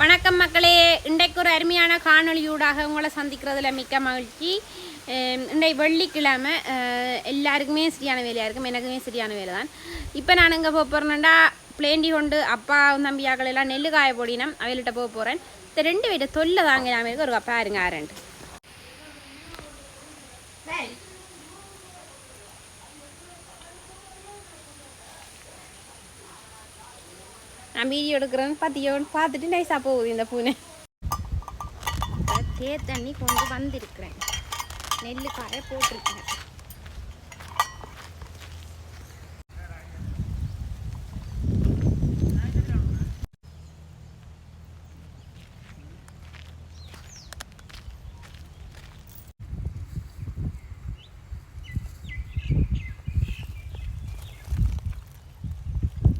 வணக்கம் மக்களே. இன்றைக்கு ஒரு அருமையான காணொலியூடாக உங்களை சந்திக்கிறதுல மிக்க மகிழ்ச்சி. அஹ் இன்றைக்கு வெள்ளிக்கிழமை எல்லாருக்குமே சரியான வேலையாக இருக்கும். எனக்குமே சரியான வேலை தான் இப்போ நான் இங்கே போக போகிறேன்டா பிளேண்டி கொண்டு அப்பா தம்பியாக்கள் எல்லாம் நெல்லு காய போடினம். அவையில்கிட்ட போக போகிறேன் இந்த ரெண்டு வீட்டை தொல்லை தாங்க நான் இருக்கு. ஒரு பாருங்க ஆரண்டு நான் வீடியோ எடுக்கிறேன்னு பார்த்தியோன்னு பார்த்துட்டு நைஸாக போகுது இந்த பூனை. தே தண்ணி கொண்டு வந்திருக்கிறேன். நெல் காய போட்டிருக்கிறேன்.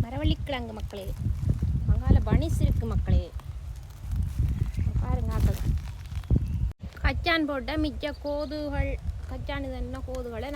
மரவள்ளிக்கிழங்கு மக்களே. மங்கால பனிஸ் இருக்கு மக்களே. பாருங்க ஆக்கள். கச்சான் போட்ட மிச்ச கோதுகள் கச்சான் இது என்ன கோதுகளை?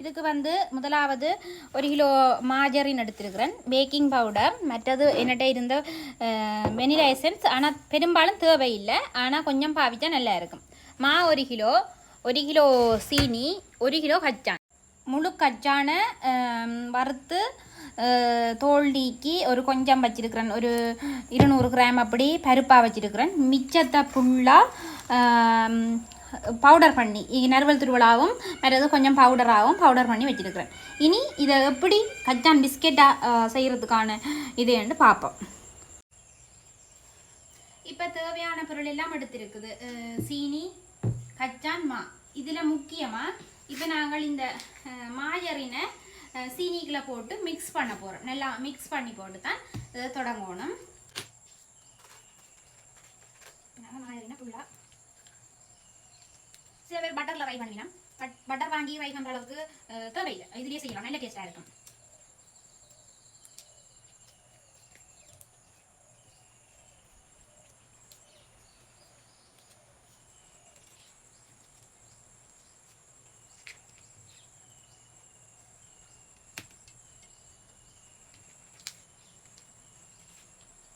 இதுக்கு வந்து முதலாவது ஒரு கிலோ மாஜரின் எடுத்திருக்கிறேன். பேக்கிங் பவுடர் மற்றது என்னட்ட இருந்த வெனிலா எசன்ஸ் ஆனால் பெரும்பாலும் தேவையில்லை. ஆனால் கொஞ்சம் பாவிச்சா நல்லா இருக்கும். மா ஒரு கிலோ ஒரு கிலோ சீனி ஒரு கிலோ கச்சான். முழு கச்சான வறுத்து தோல் நீக்கி ஒரு கொஞ்சம் வச்சிருக்கிறேன். ஒரு இருநூறு கிராம் அப்படி பருப்பாக வச்சிருக்கிறேன். மிச்சத்தை ஃபுல்லாக பவுடர் பண்ணி நறுவல் திருவிழாவும் மற்றது கொஞ்சம் பவுடராகவும் பவுடர் பண்ணி வச்சுருக்கிறேன். இனி இதை எப்படி கச்சான் பிஸ்கெட்டாக செய்கிறதுக்கான இது என்று பார்ப்போம். இப்போ தேவையான பொருள் எல்லாம் எடுத்துருக்குது. சீனி கச்சான் மா. இதில் முக்கியமாக இப்போ நாங்கள் இந்த மாயரினை சீனிக்கில் போட்டு மிக்ஸ் பண்ண போகிறோம் நல்லா மிக்ஸ் பண்ணி போட்டு தான் இதை தொடங்கணும் நாங்கள் மாயரினை ஃபுல்லாக சில பேர் பட்டரில் ரை பண்ணிக்கலாம் பட் பட்டர் வாங்கி ரை பண்ணுற அளவுக்கு அஹ், தேவையில்லை இதுலேயே செய்யலாம் நல்ல டேஸ்ட்டாக இருக்கும்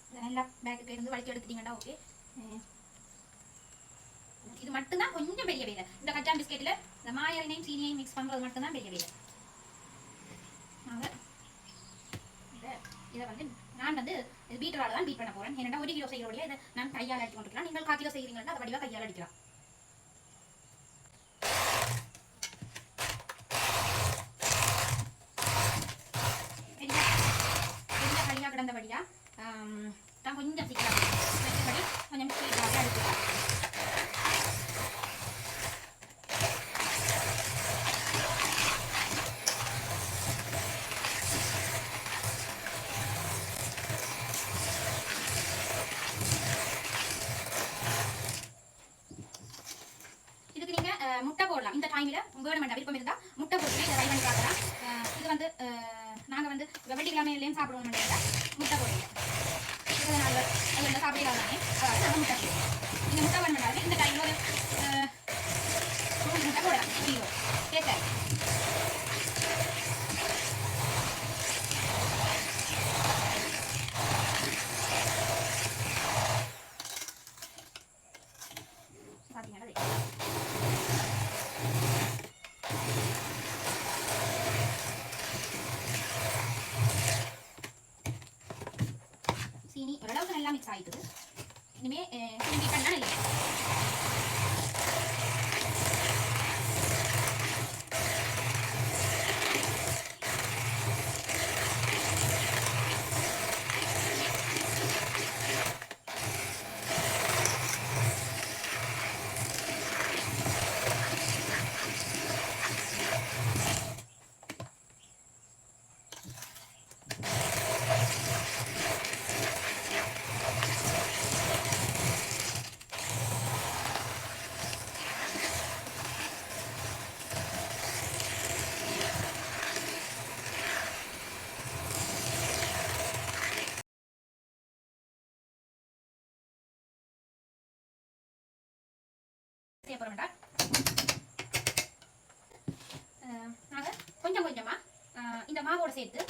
இதை நல்லா பேக்குக்கு இருந்து வலிச்சு எடுத்துட்டீங்கன்னா ஓகே இது மட்டும்தான் கொஞ்சம் பெரிய வேலை. இந்த கச்சான் பிஸ்கெட்டில் இந்த மாயரினையும் சீனியையும் மிக்ஸ் பண்ணுறது மட்டும்தான் பெரிய வேலை. இதை வந்து நான் வந்து பீட்டரால் தான் பீட் பண்ண போகிறேன் என்னடா ஒரு கிலோ செய்கிறோடைய இதை நான் கையால் அடித்து கொண்டிருக்கலாம். நீங்கள் கால் கிலோ செய்கிறீங்களா அதை வடிவாக கையால் அடிக்கலாம். கிடந்தபடியாக தான் கொஞ்சம் சீக்கிரம் கொஞ்சம் ஸ்பீடாக அடிக்கலாம் இதுக்கு நீங்க அஹ், முட்டை போடலாம் இந்த டைம்ல வேணுமெண்டா விருப்பம் இருந்தா முட்டை போட்டு இதை ரை பண்ணி பார்க்கலாம் அஹ், இது வந்து அஹ், நாங்க வந்து வெள்ளிக்கிழமையிலையும் சாப்பிடுவோம் முட்டை போடுங்க இருபது நாள் அதில் சாப்பிடலாம் தானே அதாவது முட்டை போடுவோம். நீங்க இந்த டைம்ல ஒரு முட்டை போடலாம் கிலோ கேட்டேன் பார்த்தீங்கன்னா தெரியும். சீனி ஓரளவுக்கு நல்லா மிக்ஸ் ஆயிட்டுது இனிமே அஹ், கிண்டி பண்ணா இல்லை செய்ய போகிறோம் வேண்டாம் நாங்கள் கொஞ்சம் கொஞ்சமாக இந்த மாவோட சேர்த்து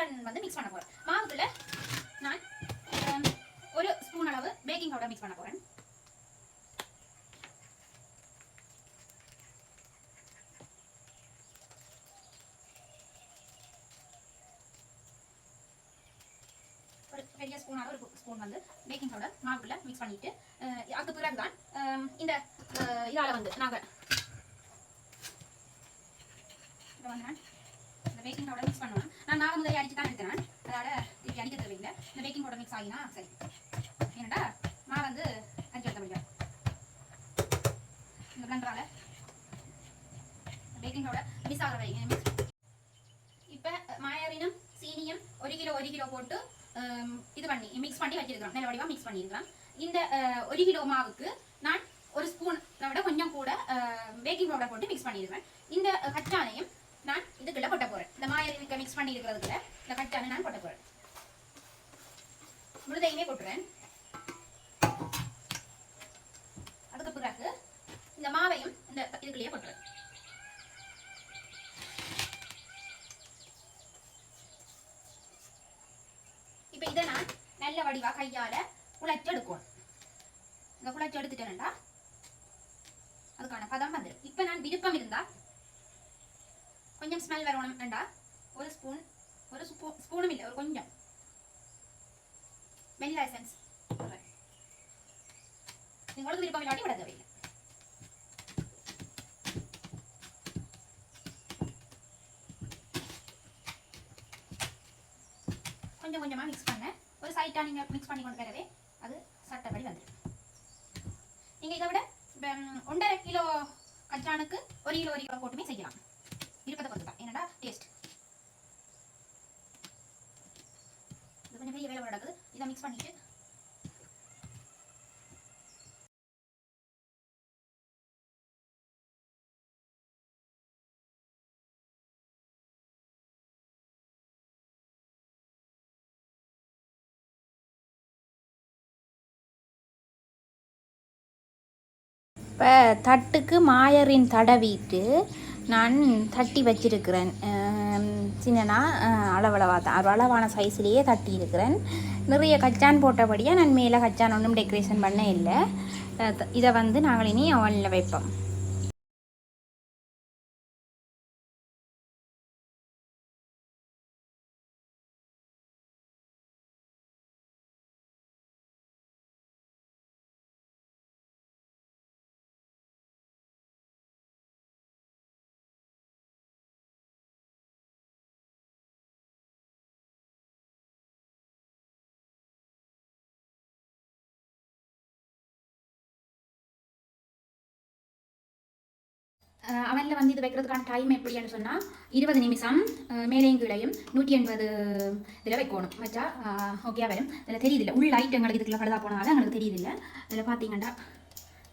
அஹ், வந்து மிக்ஸ் பண்ண போகிறேன் மாவுக்குள்ள நான் ஒரு ஸ்பூன் அளவு பேக்கிங் பவுடர் மிக்ஸ் பண்ண போகிறேன் பெரிய ஸ்பூனான ஒரு ஸ்பூன் வந்து பேக்கிங் பவுடர் மாவுக்குள்ள மிக்ஸ் பண்ணிட்டு அதுக்கு பிறகு தான் இந்த அஹ், இதால வந்து நாங்கள் இதை வந்து நான் இந்த பேக்கிங் பவுடர் நான் வந்து முதலே அடிச்சு தான் எடுக்கிறேன். அதோட திருப்பி அடிக்க தேவையில்லை. இந்த பேக்கிங் பவுடர் மிக்ஸ் ஆகினா சரி. என்னடா? மாவு வந்து அடிச்சு எடுத்த முடியும். இந்த பிளண்டரால் பேக்கிங் பவுடர் மிஸ் ஆகிற வரைக்கும் மிஸ் இப்போ மாயரினும் சீனியும் ஒரு கிலோ ஒரு கிலோ போட்டு இது பண்ணி மிக்ஸ் பண்ணி வச்சிருக்கிறோம். நல்ல வடிவாக மிக்ஸ் பண்ணியிருக்கலாம். இந்த ஒரு கிலோ மாவுக்கு நான் ஒரு ஸ்பூன் விட கொஞ்சம் கூட பேக்கிங் பவுடர் போட்டு மிக்ஸ் பண்ணியிருக்கிறேன் இந்த கச்சாலையும் மிக்ஸ் பண்ணி இருக்கிறதுல இந்த கட்டான நான் போட்ட போகிறேன் முழுதையுமே போட்டுறேன் அதுக்கு பிறகு இந்த மாவையும் இந்த இதுக்குள்ளேயே போட்டுறேன் இப்போ இதை நான் நல்ல வடிவாக கையால் குழச்சி எடுக்கணும் இந்த குழச்சி எடுத்துட்டேன்டா அதுக்கான பதம் வந்துடும் இப்போ நான் விருப்பம் இருந்தால் கொஞ்சம் ஸ்மெல் வரணும் வேண்டாம் ஒரு ஸ்பூன் ஒரு ஸ்பூ ஸ்பூனும் இல்லை ஒரு கொஞ்சம் வெனிலா எசன்ஸ் உங்களுக்கு விருப்பம் இல்லாட்டி விட தேவையில்லை கொஞ்சம் கொஞ்சமாக மிக்ஸ் பண்ண ஒரு சைட்டாக நீங்கள் மிக்ஸ் பண்ணி கொண்டு வரவே அது சட்டப்படி வந்துடும் நீங்கள் இதை விட ஒன்றரை கிலோ கச்சானுக்கு ஒரு கிலோ ஒரு கிலோ போட்டுமே செய்யலாம் விருப்பத்தை பொறுத்து தான் என்னடா டேஸ்ட் இது கொஞ்சம் பெரிய வேலை நடக்குது இதை மிக்ஸ் பண்ணிவிட்டு இப்போ தட்டுக்கு மாயரின் தடவிட்டு நான் தட்டி வச்சிருக்கிறேன். சின்னனா அளவளவாக தான் அளவான சைஸ்லேயே தட்டி இருக்கிறேன் நிறைய கச்சான் போட்டபடியாக நான் மேலே கச்சான் ஒன்றும் டெக்கரேஷன் பண்ண இல்லை. இதை வந்து நாங்கள் இனி அவனில் வைப்போம். அவனில் வந்து இது வைக்கிறதுக்கான டைம் எப்படின்னு சொன்னால் இருபது நிமிஷம் மேலேயும் கீழையும் நூற்றி எண்பது இதில் வைக்கணும். வச்சா ஓகே வரும். இதில் தெரியுதில்ல உள் லைட் எங்களுக்கு இதுக்குள்ள பழுதா போனதால எங்களுக்கு தெரியுதில்ல. இதில் பார்த்தீங்கன்னா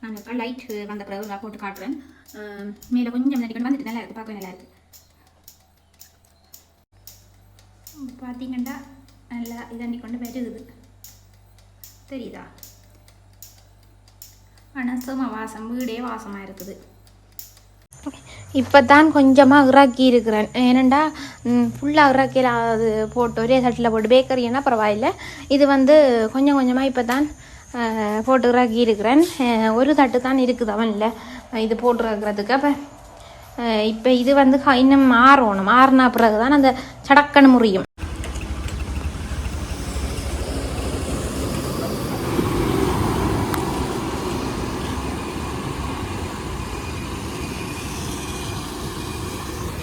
நான் இப்போ லைட் வந்த பிறகு நான் போட்டு காட்டுறேன். மேலே கொஞ்சம் நடிக்கணும் வந்துட்டு நல்லா இருக்குது பார்க்க நல்லா இருக்குது பார்த்தீங்கன்னா நல்லா இதண்டி கொண்டு வருகுது தெரியுதா? அனசம வாசம் வீடே வாசமாக இருக்குது. இப்போ தான் கொஞ்சமாக இறாக்கி இருக்கிறேன். ஏனண்டா ஃபுல்லாக இறாக்கியில் அது போட்டு ஒரே சட்டில் போட்டு பேக்கரின்னா பரவாயில்ல. இது வந்து கொஞ்சம் கொஞ்சமாக இப்போ தான் அஹ், போட்டு இருக்கிறேன். ஒரு தட்டு தான் இருக்குது அவனில் இது போட்டுருக்கிறதுக்கு அப்போ இப்போ இது வந்து இன்னும் மாறணும் ஆறுனா பிறகு தான் அந்த சடக்கன்னு முறியும்.